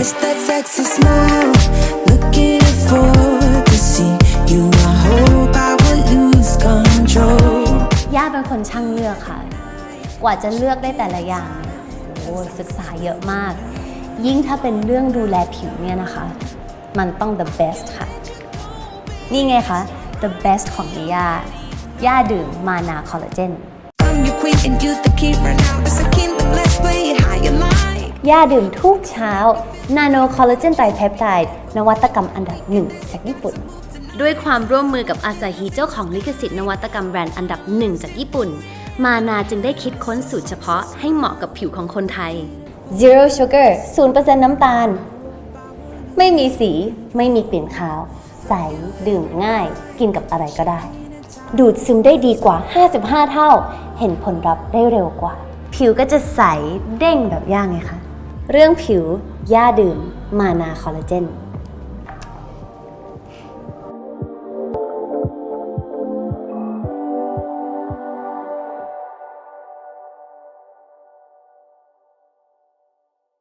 Miss that sexy smile, looking for to see you. I hope I will lose control. ย่าเป็นคนช่างเลือกค่ะ กว่าจะเลือกได้แต่ละอย่างโอ้ยศึกษาเยอะมาก ยิ่งถ้าเป็นเรื่องดูแลผิวเนี่ยนะคะ มันต้อง the best ค่ะ นี่ไงคะ the best ของย่าย่าดื่มมานาคอลลาเจน I'm your queen and you the king right now. ยาดื่มทุกเช้านาโนคอลลาเจนไตรเพปไทด์นวัตกรรมอันดับหนึ่งจากญี่ปุ่น ด้วยความร่วมมือกับอาซาฮีเจ้าของลิขสิทธิ์นวัตกรรมแบรนด์อันดับหนึ่งจากญี่ปุ่น มานาจึงได้คิดค้นสูตรเฉพาะให้เหมาะกับผิวของคนไทย Zero Sugar 0%น้ำตาล ไม่มีสี ไม่มีกลิ่นคาว ใส ดื่มง่าย กินกับอะไรก็ได้ ดูดซึมได้ดีกว่า 55 เท่า เห็นผลลัพธ์ได้เร็วกว่า ผิวก็จะใส เด้งแบบย่าไงคะ เรื่องผิว ย่าดื่ม มานาคอลลาเจน